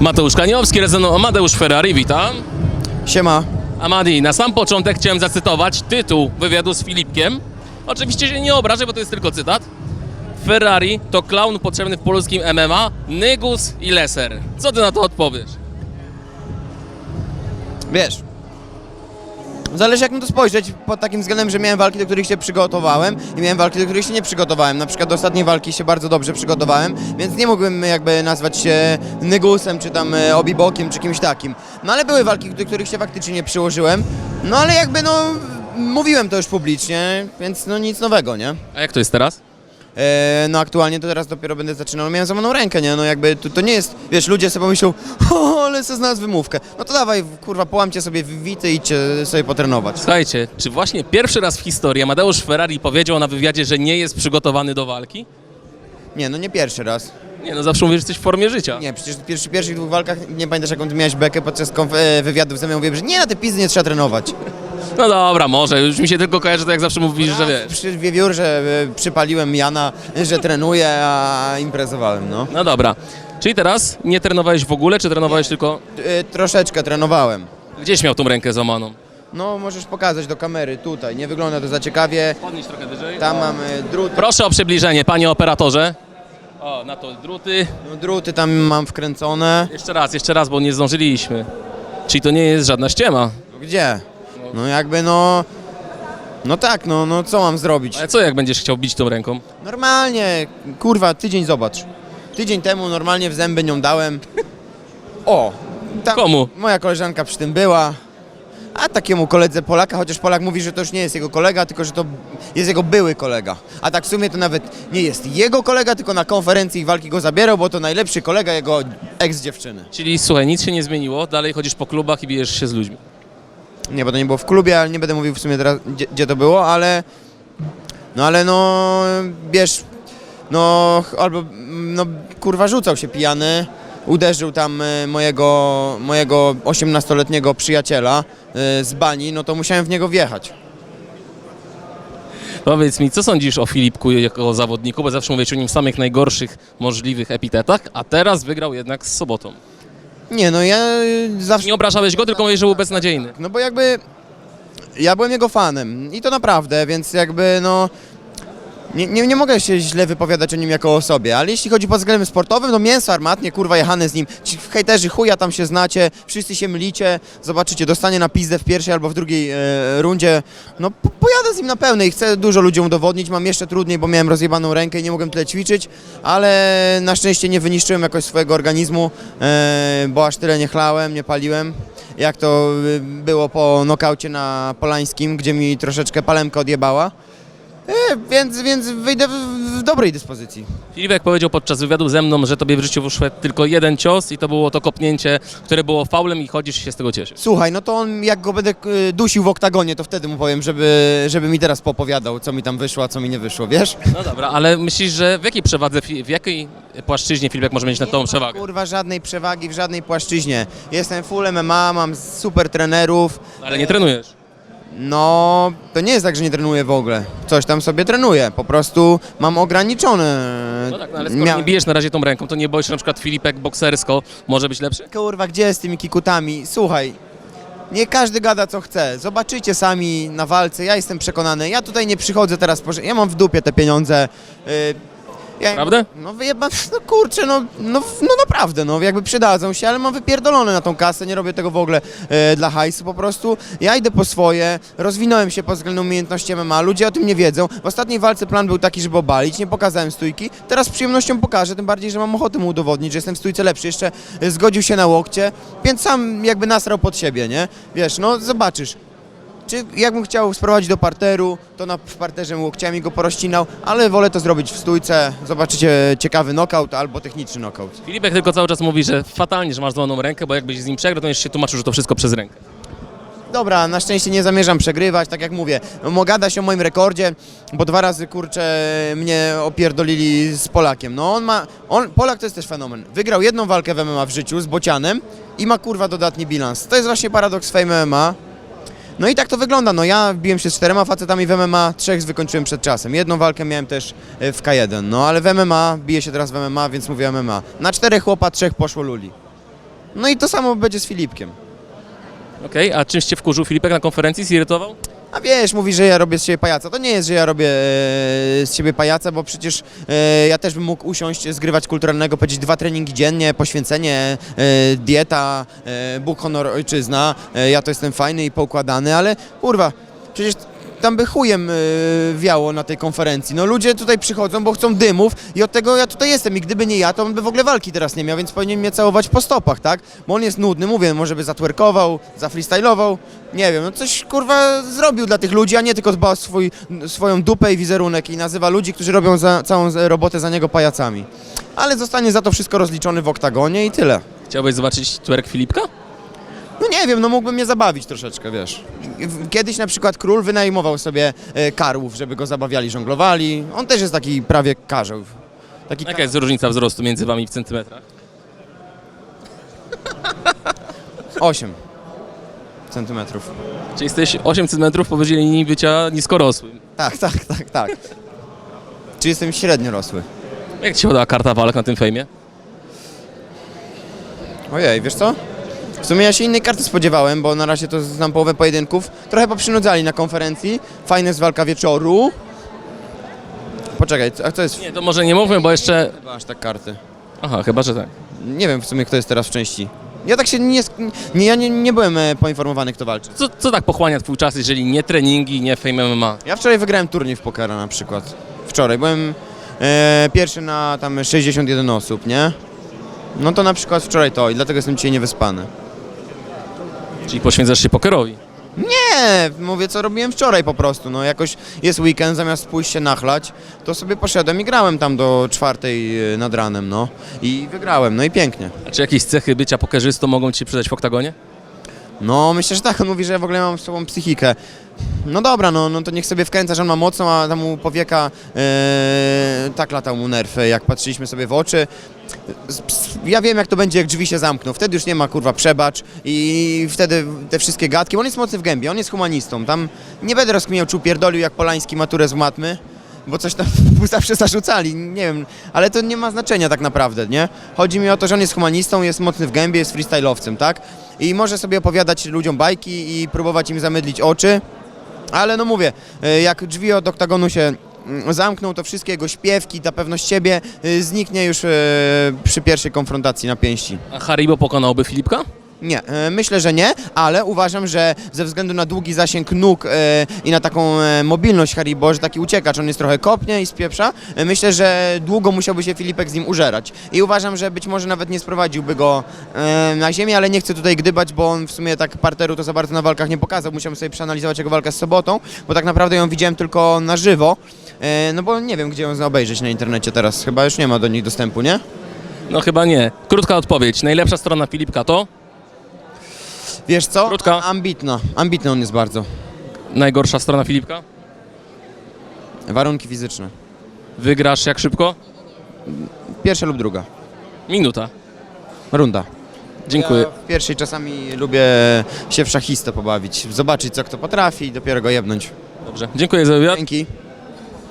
Mateusz Kaniowski, Rezono Amadeusz Ferrari, witam. Siema. Amadi, na sam początek chciałem zacytować tytuł wywiadu z Filipkiem. Oczywiście się nie obrażę, bo to jest tylko cytat. Ferrari to klaun potrzebny w polskim MMA, Nygus i Leser. Co ty na to odpowiesz? Wiesz, zależy jak na to spojrzeć pod takim względem, że miałem walki, do których się przygotowałem i miałem walki, do których się nie przygotowałem. Na przykład do ostatniej walki się bardzo dobrze przygotowałem, więc nie mógłbym jakby nazwać się Nygusem, czy tam e, Obibokiem, czy kimś takim. No ale były walki, do których się faktycznie nie przyłożyłem. No ale jakby no, mówiłem to już publicznie, więc no nic nowego, nie? A jak to jest teraz? E, no aktualnie to teraz dopiero będę zaczynał, miałem złamaną rękę, nie? No jakby to, to nie jest, wiesz, ludzie sobie pomyślą, o, ale se znalazł wymówkę. No to dawaj, kurwa, połamcie sobie wity i idźcie sobie potrenować. Słuchajcie, czy właśnie pierwszy raz w historii Amadeusz Ferrari powiedział na wywiadzie, że nie jest przygotowany do walki? Nie, no nie pierwszy raz. Nie, no zawsze mówisz, że jesteś w formie życia. Nie, przecież w pierwszych, pierwszych dwóch walkach, nie pamiętasz jaką ty miałeś bekę podczas konf- e, wywiadów ze mną, mówiłem, że nie, na te pizdy nie trzeba trenować. No dobra, może, już mi się tylko kojarzy, to jak zawsze mówisz, że wiesz. Przy wiewiór, że e, przypaliłem Jana, że trenuję, a imprezowałem, no. No dobra. Czyli teraz nie trenowałeś w ogóle, czy trenowałeś tylko... E, troszeczkę trenowałem. Gdzieś miał tą rękę złamaną? No, możesz pokazać do kamery, tutaj, nie wygląda to za ciekawie. Podnieś trochę wyżej. Tam mamy druty. Proszę o przybliżenie, panie operatorze. O, na to druty. No, druty tam mam wkręcone. Jeszcze raz, jeszcze raz, bo nie zdążyliśmy. Czyli to nie jest żadna ściema. No gdzie? No jakby no... No tak, no, no co mam zrobić? Ale co jak będziesz chciał bić tą ręką? Normalnie, kurwa, tydzień zobacz. Tydzień temu normalnie w zęby nią dałem. O! Tam Komu? Moja koleżanka przy tym była. A takiemu koledze Polaka, chociaż Polak mówi, że to już nie jest jego kolega, tylko że to jest jego były kolega. A tak w sumie to nawet nie jest jego kolega, tylko na konferencji walki go zabierał, bo to najlepszy kolega jego ex-dziewczyny. Czyli słuchaj, nic się nie zmieniło, dalej chodzisz po klubach i bijesz się z ludźmi. Nie, bo to nie było w klubie, ale nie będę mówił w sumie teraz, gdzie, gdzie to było, ale... No ale no, wiesz, no albo, no kurwa rzucał się pijany, uderzył tam e, mojego, mojego 18-letniego przyjaciela e, z bani, no to musiałem w niego wjechać. Powiedz mi, co sądzisz o Filipku jako zawodniku, bo zawsze mówisz o nim samych najgorszych możliwych epitetach, a teraz wygrał jednak z sobotą. Nie, no ja e, zawsze... Nie obrażałeś go, tylko mówisz, że był beznadziejny. No bo jakby ja byłem jego fanem i to naprawdę, więc jakby no nie, nie, nie mogę się źle wypowiadać o nim jako o osobie, ale jeśli chodzi pod względem sportowym, no mięso armatnie, kurwa jechane z nim, ci hejterzy chuja tam się znacie, wszyscy się mylicie, zobaczycie, dostanie na pizdę w pierwszej albo w drugiej e, rundzie, no po, pojadę z nim na pełnej, chcę dużo ludziom udowodnić, mam jeszcze trudniej, bo miałem rozjebaną rękę i nie mogłem tyle ćwiczyć, ale na szczęście nie wyniszczyłem jakoś swojego organizmu, e, bo aż tyle nie chlałem, nie paliłem. Jak to y, było po nokaucie na Polańskim, gdzie mi troszeczkę palemka odjebała. E, więc, więc wyjdę w, w dobrej dyspozycji. Filipek powiedział podczas wywiadu ze mną, że tobie w życiu wyszedł tylko jeden cios i to było to kopnięcie, które było faulem i chodzisz się z tego cieszysz. Słuchaj, no to on jak go będę y, dusił w oktagonie, to wtedy mu powiem, żeby, żeby mi teraz popowiadał, co mi tam wyszło, a co mi nie wyszło, wiesz? No dobra, ale myślisz, że w jakiej przewadze, Fi- w jakiej płaszczyźnie Filipek może mieć nad tą przewagę? Kurwa, żadnej przewagi w żadnej płaszczyźnie. Jestem full MMA, mam super trenerów. Ale nie trenujesz. No, to nie jest tak, że nie trenuję w ogóle. Coś tam sobie trenuję, po prostu mam ograniczone. No tak, no ale skoro Mia- nie bijesz na razie tą ręką, to nie boisz się na przykład Filipek boksersko może być lepszy? Kurwa, gdzie z tymi kikutami? Słuchaj, nie każdy gada co chce. Zobaczycie sami na walce, ja jestem przekonany. Ja tutaj nie przychodzę teraz, po... ja mam w dupie te pieniądze. Yy, ja, Prawda? No wyjeba, no kurczę, no, no, no naprawdę, no jakby przydadzą się, ale mam wypierdolone na tą kasę, nie robię tego w ogóle e, dla hajsu po prostu. Ja idę po swoje, rozwinąłem się pod względem umiejętności MMA, ludzie o tym nie wiedzą. W ostatniej walce plan był taki, żeby obalić, nie pokazałem stójki. Teraz z przyjemnością pokażę, tym bardziej, że mam ochotę mu udowodnić, że jestem w stójce lepszy. Jeszcze e, zgodził się na łokcie, więc sam jakby nasrał pod siebie, nie? Wiesz, no zobaczysz. Czy jakbym chciał sprowadzić do parteru, to na, w parterze łokciami go porozcinał, ale wolę to zrobić w stójce. Zobaczycie ciekawy knockout albo techniczny knockout. Filipek tylko cały czas mówi, że fatalnie, że masz złamaną rękę, bo jakbyś z nim przegrał, to będziesz się tłumaczył, że to wszystko przez rękę. Dobra, na szczęście nie zamierzam przegrywać, tak jak mówię. Mo gada się o moim rekordzie, bo dwa razy kurczę mnie opierdolili z Polakiem. No on ma. On, Polak to jest też fenomen. Wygrał jedną walkę w MMA w życiu z Bocianem i ma kurwa dodatni bilans. To jest właśnie paradoks Fame MMA. No i tak to wygląda. No ja biłem się z czterema facetami w MMA, trzech wykończyłem przed czasem. Jedną walkę miałem też e, w K1. No ale w MMA, biję się teraz w MMA, więc mówię MMA. Na czterech chłopa, trzech poszło luli. No i to samo będzie z Filipkiem. Okej, a czymś cię wkurzył Filipek na konferencji, zirytował? A wiesz, mówi, że ja robię z siebie pajaca. To nie jest, że ja robię e, z siebie pajaca, bo przecież e, ja też bym mógł usiąść, zgrywać kulturalnego, powiedzieć dwa treningi dziennie, poświęcenie, e, dieta, Bóg, honor, ojczyzna. Ja to jestem fajny i poukładany, ale kurwa, przecież tam by chujem e, wiało na tej konferencji. No ludzie tutaj przychodzą, bo chcą dymów i od tego ja tutaj jestem i gdyby nie ja, to on by w ogóle walki teraz nie miał, więc powinien mnie całować po stopach, tak? Bo on jest nudny, mówię, może by zatwerkował, zafreestylował, nie wiem, no coś kurwa zrobił dla tych ludzi, a nie tylko dba o swój, swoją dupę i wizerunek i nazywa ludzi, którzy robią za, całą robotę za niego pajacami. Ale zostanie za to wszystko rozliczony w oktagonie i tyle. Chciałbyś zobaczyć twerk Filipka? No nie wiem, no mógłby mnie zabawić troszeczkę, wiesz. Kiedyś na przykład król wynajmował sobie e, karłów, żeby go zabawiali, żonglowali. On też jest taki prawie karzeł. Taki Jaka jest różnica wzrostu między wami w centymetrach? 8 centymetrów. Czy jesteś 8 cm powyżej linii bycia niskorosłym? Tak, tak, tak, tak. Czy jestem średnio rosły? Jak ci się podoba karta walk na tym fejmie? Ojej, wiesz co? W sumie ja się innej karty spodziewałem, bo na razie to znam połowę pojedynków. Trochę poprzynudzali na konferencji. Fajna jest walka wieczoru. Poczekaj, a kto jest? Nie, to może nie mówmy, bo jeszcze... Chyba aż tak karty. Aha, chyba, że tak. Nie wiem w sumie kto jest teraz w części. Ja tak się nie, sk- nie ja nie, nie byłem e, poinformowany kto walczy. Co, co tak pochłania twój czas, jeżeli nie treningi, nie fame MMA? Ja wczoraj wygrałem turniej w pokera na przykład. Wczoraj byłem e, pierwszy na tam 61 osób, nie? No to na przykład wczoraj to i dlatego jestem dzisiaj niewyspany. Czyli poświęcasz się pokerowi. Nie, mówię co robiłem wczoraj po prostu, no jakoś jest weekend, zamiast pójść się nachlać, to sobie poszedłem i grałem tam do czwartej e, nad ranem, no. I wygrałem, no i pięknie. A czy jakieś cechy bycia pokerzystą mogą ci przydać w oktagonie? No, myślę, że tak. On mówi, że ja w ogóle mam z sobą psychikę. No dobra, no, no to niech sobie wkręca, że on ma mocną, a tam mu powieka e, tak latał mu nerw, jak patrzyliśmy sobie w oczy. Ja wiem, jak to będzie, jak drzwi się zamkną. Wtedy już nie ma, kurwa, przebacz i wtedy te wszystkie gadki, on jest mocny w gębie, on jest humanistą. Tam nie będę rozkminiał, czy upierdolił jak Polański maturę z matmy, bo coś tam zawsze zarzucali, nie wiem, ale to nie ma znaczenia tak naprawdę, nie? Chodzi mi o to, że on jest humanistą, jest mocny w gębie, jest freestyle'owcem, tak? I może sobie opowiadać ludziom bajki i próbować im zamydlić oczy, ale no mówię, e, jak drzwi od oktagonu się mm, zamkną, to wszystkie jego śpiewki, ta pewność siebie e, zniknie już e, przy pierwszej konfrontacji na pięści. A Haribo pokonałby Filipka? Nie, e, myślę, że nie, ale uważam, że ze względu na długi zasięg nóg i na taką mobilność Haribo, że taki uciekacz, on jest trochę kopnie i spieprza, myślę, że długo musiałby się Filipek z nim użerać. I uważam, że być może nawet nie sprowadziłby go na ziemię, ale nie chcę tutaj gdybać, bo on w sumie tak parteru to za bardzo na walkach nie pokazał. Musiałem sobie przeanalizować jego walkę z sobotą, bo tak naprawdę ją widziałem tylko na żywo. E, no bo nie wiem, gdzie ją obejrzeć na internecie teraz. Chyba już nie ma do nich dostępu, nie? No chyba nie. Krótka odpowiedź. Najlepsza strona Filipka to? Wiesz co? Krótka. Ambitna. Ambitny on jest bardzo. Najgorsza strona Filipka? Warunki fizyczne. Wygrasz jak szybko? Pierwsza lub druga. Minuta. Runda. Dziękuję. Ja w pierwszej czasami lubię się w szachistę pobawić, zobaczyć co kto potrafi i dopiero go jebnąć. Dobrze. Dziękuję za wywiad. Dzięki.